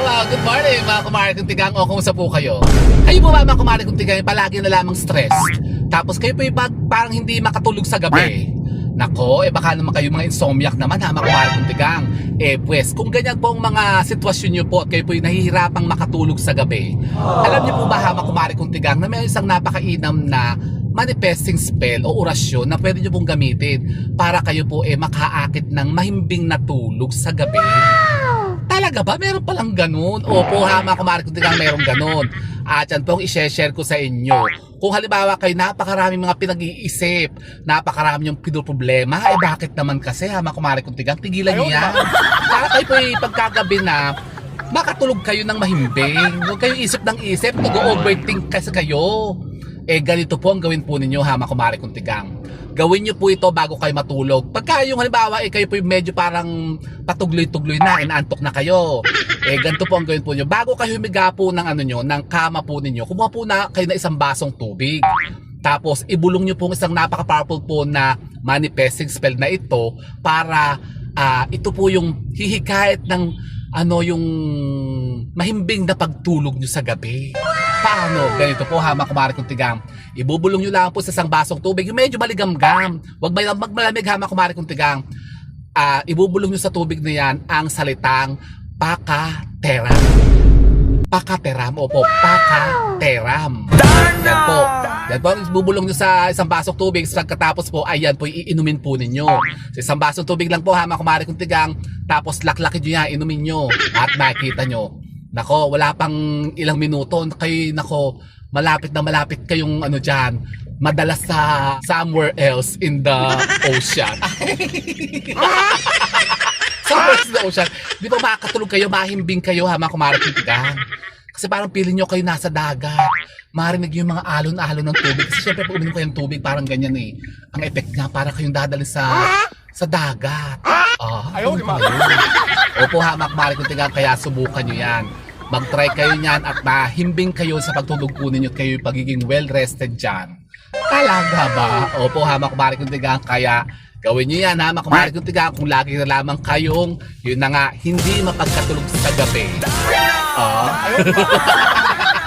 Wow, wow, good morning mga kumare kong tigang o kumusta po kayo? Kayo po ba mga kumare kong tigang palagi na lamang stress? Tapos kayo po yung pa- parang hindi makatulog sa gabi? Nako, eh baka naman kayo mga insomniac naman ha mga kumare kong tigang. Eh pues, kung ganyan po ang mga sitwasyon nyo po at kayo po yung nahihirapang makatulog sa gabi, alam niyo po ba ha mga kumare kong tigang na may isang napakainam na manifesting spell o orasyon na pwede nyo pong gamitin para kayo po eh makaakit ng mahimbing na tulog sa gabi. Talaga ba? Meron palang ganun? Opo ha, mga kumari kung tigang meron ganun. At yan po ang i-share ko sa inyo. Kung halimbawa kayo napakarami mga pinag-iisip, napakarami yung problema, eh bakit naman kasi ha, mga kumari kung tigang, tigilan niyo yan. Para kayo po pagkagabi na, makatulog kayo ng mahimbing. Huwag kayong isip ng isip, nag-overthink kasi kayo. Eh ganito po ang gawin po ninyo ha, mga kumari kung tigang. Gawin nyo po ito bago kayo matulog. Pagka yung halimbawa, eh kayo po yung medyo parang patugloy-tugloy na, inaantok na kayo. Eh ganito po ang gawin po nyo. Bago kayo humiga po ng ano nyo, ng kama po ninyo, kumuha po na kayo ng isang basong tubig. Tapos ibulong nyo po isang napaka-powerful po na manifesting spell na ito para ah, ito po yung hihikayat ng ano yung mahimbing na pagtulog nyo sa gabi. Paano? Ganito po ha, mga kumari kong tigang. Ibubulong nyo lang po sa isang basong tubig, yung medyo maligamgam. Huwag magmalamig ha, mga kumari kong tigang. Ah, ibubulong nyo sa tubig na yan ang salitang pakateram. Pakateram, opo, pakateram. Yan po. Yan po, bubulong nyo sa isang basong tubig. Sa katapos po, ayan po, iinumin po ninyo. Sa isang basong tubig lang po ha, mga kumari kong tigang. Tapos laklakin nyo yan, inumin nyo. At makikita nyo. Nako, wala pang ilang minuto. Kayo, nako, malapit na malapit kayong ano dyan. Madalas sa somewhere else in the ocean. somewhere else in the ocean. Di ba makakatulog kayo, mahimbing kayo ha, mga tigang. Kasi parang feeling nyo kayo nasa dagat. Marinig yung mga alon-alon ng tubig. Kasi syempre pag uminom kayo ng tubig, parang ganyan eh. Ang effect niya, parang kayong dadali sa sa dagat. Ah, Ayaw, ganun di ba? Opo ha, makmari kong tigang, kaya subukan nyo yan. Mag-try kayo niyan at mahimbing kayo sa pagtulog po ninyo at kayo pagiging well-rested dyan. Talaga ba? Opo ha, makmari kong tigang, kaya gawin nyo yan ha, makmari kong tigang, kung lagi na lamang kayong, yun na nga, hindi mapagkatulog sa gabi. Ayaw,